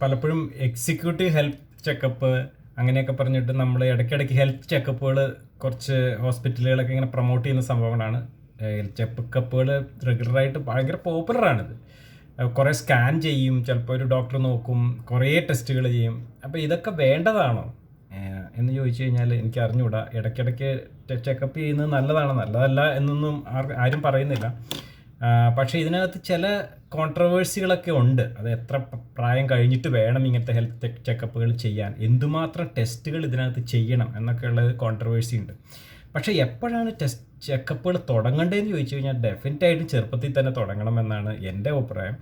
പലപ്പോഴും executive health checkup അങ്ങനെയൊക്കെ പറഞ്ഞിട്ട് നമ്മൾ ഇടയ്ക്കിടയ്ക്ക് ഹെൽത്ത് ചെക്കപ്പുകൾ കുറച്ച് ഹോസ്പിറ്റലുകളൊക്കെ ഇങ്ങനെ പ്രൊമോട്ട് ചെയ്യുന്ന സംഭവങ്ങളാണ്. ഹെൽത്ത് ചെക്കപ്പുകൾ റെഗുലറായിട്ട് ഭയങ്കര പോപ്പുലറാണിത് കുറേ സ്കാൻ ചെയ്യും ചിലപ്പോൾ ഒരു ഡോക്ടർ നോക്കും കുറേ ടെസ്റ്റുകൾ ചെയ്യും. അപ്പോൾ ഇതൊക്കെ വേണ്ടതാണോ? എന്ന് ചോദിച്ചു കഴിഞ്ഞാൽ എനിക്ക് അറിഞ്ഞുകൂടാ ഇടയ്ക്കിടയ്ക്ക് ചെക്കപ്പ് ചെയ്യുന്നത് നല്ലതാണ്. നല്ലതല്ല എന്നൊന്നും ആരും പറയുന്നില്ല. പക്ഷേ ഇതിനകത്ത് ചില കോൺട്രവേഴ്സികളൊക്കെ ഉണ്ട്. അത് എത്ര പ്രായം കഴിഞ്ഞിട്ട് വേണം ഇങ്ങനത്തെ ഹെൽത്ത് ചെക്കപ്പുകൾ ചെയ്യാൻ. എന്തുമാത്രം ടെസ്റ്റുകൾ ഇതിനകത്ത് ചെയ്യണം എന്നൊക്കെയുള്ള കോൺട്രവേഴ്സി ഉണ്ട്. പക്ഷേ എപ്പോഴാണ് ടെസ്റ്റ് ചെക്കപ്പുകൾ തുടങ്ങേണ്ടതെന്ന് ചോദിച്ചു കഴിഞ്ഞാൽ ഡെഫിനറ്റ് ആയിട്ട് ചെറുപ്പത്തിൽ തന്നെ തുടങ്ങണമെന്നാണ് എന്റെ അഭിപ്രായം.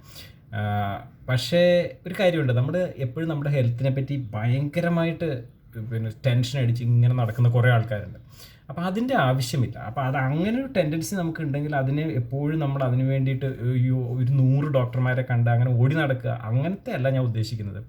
പക്ഷേ ഒരു കാര്യമുണ്ട്. നമ്മൾ എപ്പോഴും നമ്മുടെ ഹെൽത്തിനെ പറ്റി ഭയങ്കരമായിട്ട് പിന്നെ ടെൻഷൻ അടിച്ച് ഇങ്ങനെ നടക്കുന്ന കുറേ ആൾക്കാരുണ്ട്. അപ്പോൾ അതിന്റെ ആവശ്യമില്ല. അപ്പോൾ അത് അങ്ങനെ ഒരു ടെൻഡൻസി നമുക്ക് ഉണ്ടെങ്കിൽ അതിനെ എപ്പോഴും നമ്മൾ അതിന് വേണ്ടിയിട്ട് ഒരു നൂറ് ഡോക്ടർമാരെ കണ്ട് അങ്ങനെ ഓടി നടക്കുക അങ്ങനത്തെ അല്ല ഞാൻ ഉദ്ദേശിക്കുന്നത്.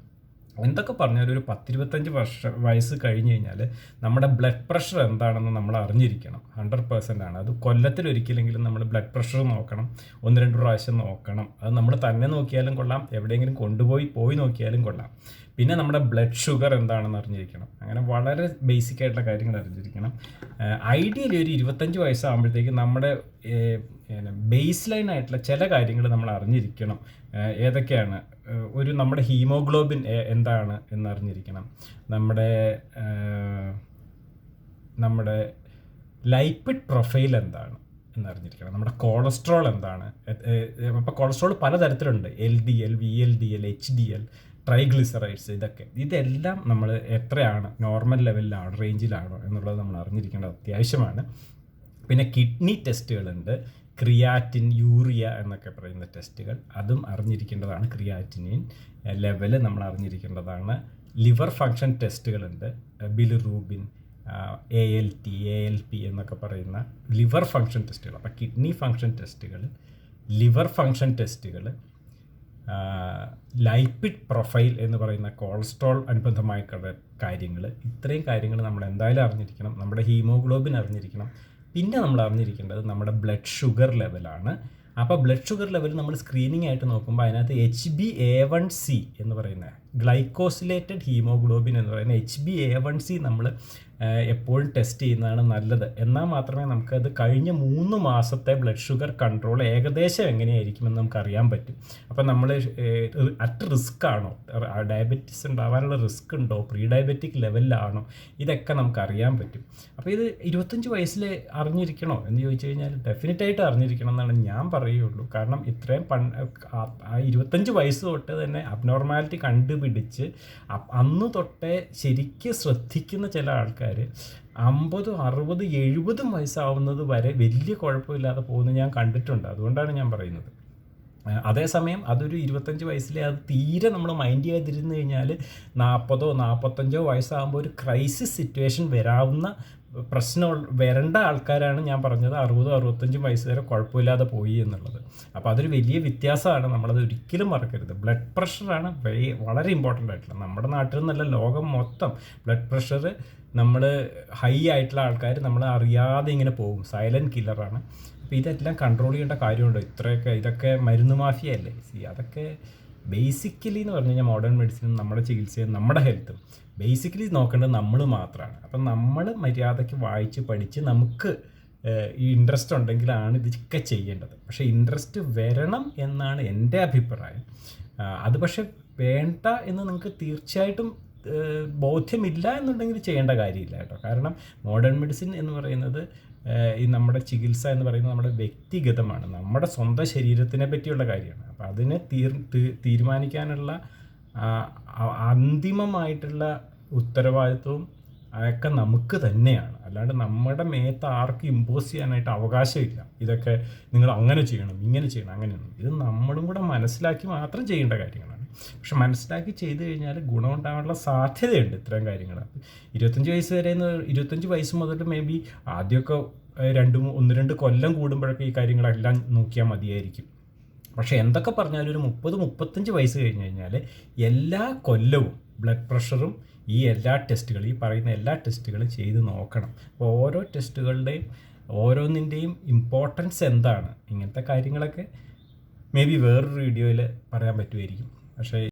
എന്തൊക്കെ പറഞ്ഞാലും ഒരു പത്തിരുപത്തഞ്ച് വർഷ വയസ്സ് കഴിഞ്ഞ് കഴിഞ്ഞാൽ നമ്മുടെ ബ്ലഡ് പ്രഷർ എന്താണെന്ന് നമ്മൾ അറിഞ്ഞിരിക്കണം. ഹൺഡ്രഡ് പേഴ്സന്റ് ആണ്. അത് കൊല്ലത്തിൽ കൊല്ലത്തിലൊരിക്കലെങ്കിലും നമ്മൾ ബ്ലഡ് പ്രഷർ നോക്കണം. ഒന്ന് രണ്ട് പ്രാവശ്യം നോക്കണം. അത് നമ്മൾ തന്നെ നോക്കിയാലും കൊള്ളാം. എവിടെയെങ്കിലും കൊണ്ടുപോയി പോയി നോക്കിയാലും കൊള്ളാം. പിന്നെ നമ്മുടെ ബ്ലഡ് ഷുഗർ എന്താണെന്ന് അറിഞ്ഞിരിക്കണം. അങ്ങനെ വളരെ ബേസിക് ആയിട്ടുള്ള കാര്യങ്ങൾ അറിഞ്ഞിരിക്കണം. ഐഡിയലി ഒരു ഇരുപത്തഞ്ച് വയസ്സാകുമ്പോഴത്തേക്ക് നമ്മുടെ ബേസ് ലൈൻ ആയിട്ടുള്ള ചില കാര്യങ്ങൾ നമ്മൾ അറിഞ്ഞിരിക്കണം. ഏതൊക്കെയാണ്? ഒരു നമ്മുടെ ഹീമോഗ്ലോബിൻ എന്താണ് എന്നറിഞ്ഞിരിക്കണം. നമ്മുടെ നമ്മുടെ ലൈപ്പിഡ് പ്രൊഫൈൽ എന്താണ് എന്നറിഞ്ഞിരിക്കണം. നമ്മുടെ കൊളസ്ട്രോൾ എന്താണ്? അപ്പോൾ cholesterol പലതരത്തിലുണ്ട്. L D L V L D L H D L triglycerides ഇതൊക്കെ. ഇതെല്ലാം നമ്മൾ എത്രയാണ് നോർമൽ ലെവലിലാണോ റേഞ്ചിലാണോ എന്നുള്ളത് നമ്മൾ അറിഞ്ഞിരിക്കേണ്ടത് അത്യാവശ്യമാണ്. പിന്നെ കിഡ്നി ടെസ്റ്റുകളുണ്ട്. ക്രിയാറ്റിൻ യൂറിയ എന്നൊക്കെ പറയുന്ന ടെസ്റ്റുകൾ. അതും അറിഞ്ഞിരിക്കേണ്ടതാണ് ക്രിയാറ്റിനിൻ. ലെവൽ നമ്മൾ അറിഞ്ഞിരിക്കേണ്ടതാണ്. Liver function ടെസ്റ്റുകളുണ്ട്. Bilirubin A L T A L P എന്നൊക്കെ പറയുന്ന ലിവർ ഫങ്ഷൻ ടെസ്റ്റുകൾ. അപ്പോൾ കിഡ്നി ഫങ്ഷൻ ടെസ്റ്റുകൾ ലിവർ ഫങ്ഷൻ ടെസ്റ്റുകൾ ലൈപ്പിഡ് പ്രൊഫൈൽ എന്ന് പറയുന്ന കൊളസ്ട്രോൾ അനുബന്ധമായിട്ടുള്ള കാര്യങ്ങൾ. ഇത്രയും കാര്യങ്ങൾ നമ്മൾ എന്തായാലും അറിഞ്ഞിരിക്കണം. നമ്മുടെ ഹീമോഗ്ലോബിൻ അറിഞ്ഞിരിക്കണം. പിന്നെ നമ്മൾ അറിഞ്ഞിരിക്കേണ്ടത് നമ്മുടെ ബ്ലഡ് ഷുഗർ ലെവലാണ് അപ്പോൾ ബ്ലഡ് ഷുഗർ ലെവൽ നമ്മൾ സ്ക്രീനിങ് ആയിട്ട് നോക്കുമ്പോൾ അതിനകത്ത് H B A one C എന്ന് പറയുന്ന ഗ്ലൈക്കോസിലേറ്റഡ് ഹീമോഗ്ലോബിൻ എന്ന് പറയുന്ന H B A one C നമ്മൾ എപ്പോഴും ടെസ്റ്റ് ചെയ്യുന്നതാണ് നല്ലത്. എന്നാൽ മാത്രമേ നമുക്കത് കഴിഞ്ഞ മൂന്ന് മാസത്തെ ബ്ലഡ് ഷുഗർ കൺട്രോൾ ഏകദേശം എങ്ങനെയായിരിക്കുമെന്ന് നമുക്ക് അറിയാൻ പറ്റും. അപ്പം നമ്മൾ അറ്റ് റിസ്ക് ആണോ? ഡയബറ്റിസ് ഉണ്ടാവാനുള്ള റിസ്ക് ഉണ്ടോ? പ്രീ ഡയബറ്റിക് ലെവലിലാണോ ഇതൊക്കെ നമുക്ക് അറിയാൻ പറ്റും. അപ്പോൾ ഇത് ഇരുപത്തഞ്ച് വയസ്സിൽ അറിഞ്ഞിരിക്കണോ എന്ന് ചോദിച്ചു കഴിഞ്ഞാൽ ഡെഫിനറ്റായിട്ട് അറിഞ്ഞിരിക്കണം എന്നാണ് ഞാൻ പറയുള്ളൂ. കാരണം ഇത്രയും പൺ ഇരുപത്തഞ്ച് വയസ്സ് തൊട്ട് തന്നെ അബ്നോർമാലിറ്റി കണ്ടുപിടിച്ച് അ- അന്ന് തൊട്ടേ ശരിക്കും ശ്രദ്ധിക്കുന്ന ചില ആൾക്കാർ അമ്പതും അറുപത് എഴുപതും വയസ്സാവുന്നത് വരെ വലിയ കുഴപ്പമില്ലാതെ പോകുന്നത് ഞാൻ കണ്ടിട്ടുണ്ട്. അതുകൊണ്ടാണ് ഞാൻ പറയുന്നത്. അതേസമയം അതൊരു ഇരുപത്തഞ്ച് വയസ്സിലെ അത് തീരെ നമ്മൾ മൈൻഡ് ചെയ്യാതിരുന്നു കഴിഞ്ഞാൽ നാൽപ്പതോ നാൽപ്പത്തഞ്ചോ വയസ്സാകുമ്പോൾ ഒരു ക്രൈസിസ് സിറ്റുവേഷൻ വരാവുന്ന പ്രശ്നം വരേണ്ട ആൾക്കാരാണ് ഞാൻ പറഞ്ഞത് അറുപതും അറുപത്തഞ്ചും വയസ്സ് വരെ കുഴപ്പമില്ലാതെ പോയി എന്നുള്ളത്. അപ്പോൾ അതൊരു വലിയ വ്യത്യാസമാണ്. നമ്മളത് ഒരിക്കലും മറക്കരുത്. ബ്ലഡ് പ്രഷറാണ് വളരെ ഇമ്പോർട്ടന്റ് ആയിട്ടുള്ളത് നമ്മുടെ നാട്ടിൽ നിന്നല്ല ലോകം മൊത്തം ബ്ലഡ് പ്രഷർ നമ്മൾ ഹൈ ആയിട്ടുള്ള ആൾക്കാർ നമ്മൾ അറിയാതെ ഇങ്ങനെ പോകും. സൈലന്റ് കില്ലറാണ് അപ്പോൾ ഇതെല്ലാം കൺട്രോൾ ചെയ്യേണ്ട കാര്യമുണ്ടോ. ഇത്രയൊക്കെ ഇതൊക്കെ മരുന്ന് മാഫിയല്ലേ സി അതൊക്കെ ബേസിക്കലി എന്ന് പറഞ്ഞു കഴിഞ്ഞാൽ മോഡേൺ മെഡിസിനും നമ്മുടെ ചികിത്സയും നമ്മുടെ ഹെൽത്തും ബേസിക്കലി നോക്കേണ്ടത് നമ്മൾ മാത്രമാണ് അപ്പം നമ്മൾ മര്യാദയ്ക്ക് വായിച്ച് പഠിച്ച് നമുക്ക് ഈ ഇൻട്രസ്റ്റ് ഉണ്ടെങ്കിലാണ് ഇതൊക്കെ ചെയ്യേണ്ടത്. പക്ഷേ ഇൻട്രസ്റ്റ് വരണം എന്നാണ് എന്റെ അഭിപ്രായം. അത് പക്ഷേ വേണ്ട എന്ന് നിങ്ങൾക്ക് തീർച്ചയായിട്ടും ബോധ്യമില്ല എന്നുണ്ടെങ്കിൽ ചെയ്യേണ്ട കാര്യമില്ല കേട്ടോ. കാരണം മോഡേൺ മെഡിസിൻ എന്ന് പറയുന്നത് ഈ നമ്മുടെ ചികിത്സ എന്ന് പറയുന്നത് നമ്മുടെ വ്യക്തിഗതമാണ്. നമ്മുടെ സ്വന്തം ശരീരത്തിനെ പറ്റിയുള്ള കാര്യമാണ്. അപ്പോൾ അതിനെ തീർ തീരുമാനിക്കാനുള്ള അന്തിമമായിട്ടുള്ള ഉത്തരവാദിത്വവും അതൊക്കെ നമുക്ക് തന്നെയാണ്. അല്ലാണ്ട് നമ്മുടെ മേത്ത് ആർക്കും ഇമ്പോസ് ചെയ്യാനായിട്ട് അവകാശമില്ല. ഇതൊക്കെ നിങ്ങൾ അങ്ങനെ ചെയ്യണം ഇങ്ങനെ ചെയ്യണം അങ്ങനെയൊന്നും. ഇത് നമ്മളും കൂടെ മനസ്സിലാക്കി മാത്രം ചെയ്യേണ്ട കാര്യങ്ങളാണ്. പക്ഷെ മനസ്സിലാക്കി ചെയ്തു കഴിഞ്ഞാൽ ഗുണമുണ്ടാകാനുള്ള സാധ്യതയുണ്ട് ഇത്തരം കാര്യങ്ങൾ ഇരുപത്തഞ്ച് വയസ്സ് വരെ എന്ന് ഇരുപത്തഞ്ച് വയസ്സ് മുതൽ മേ ബി ആദ്യമൊക്കെ രണ്ട് ഒന്ന് രണ്ട് കൊല്ലം കൂടുമ്പോഴൊക്കെ ഈ കാര്യങ്ങളെല്ലാം നോക്കിയാൽ മതിയായിരിക്കും. പക്ഷേ എന്തൊക്കെ പറഞ്ഞാലും ഒരു മുപ്പത് മുപ്പത്തഞ്ച് വയസ്സ് കഴിഞ്ഞ് കഴിഞ്ഞാൽ എല്ലാ കൊല്ലവും ബ്ലഡ് പ്രഷറും ഈ എല്ലാ ടെസ്റ്റുകളും ഈ പറയുന്ന എല്ലാ ടെസ്റ്റുകളും ചെയ്ത് നോക്കണം. അപ്പോൾ ഓരോ ടെസ്റ്റുകളുടെയും ഓരോന്നിന്റെയും ഇമ്പോർട്ടൻസ് എന്താണ്? ഇങ്ങനത്തെ കാര്യങ്ങളൊക്കെ മേ ബി വേറൊരു വീഡിയോയിൽ പറയാൻ പറ്റുമായിരിക്കും. പക്ഷേ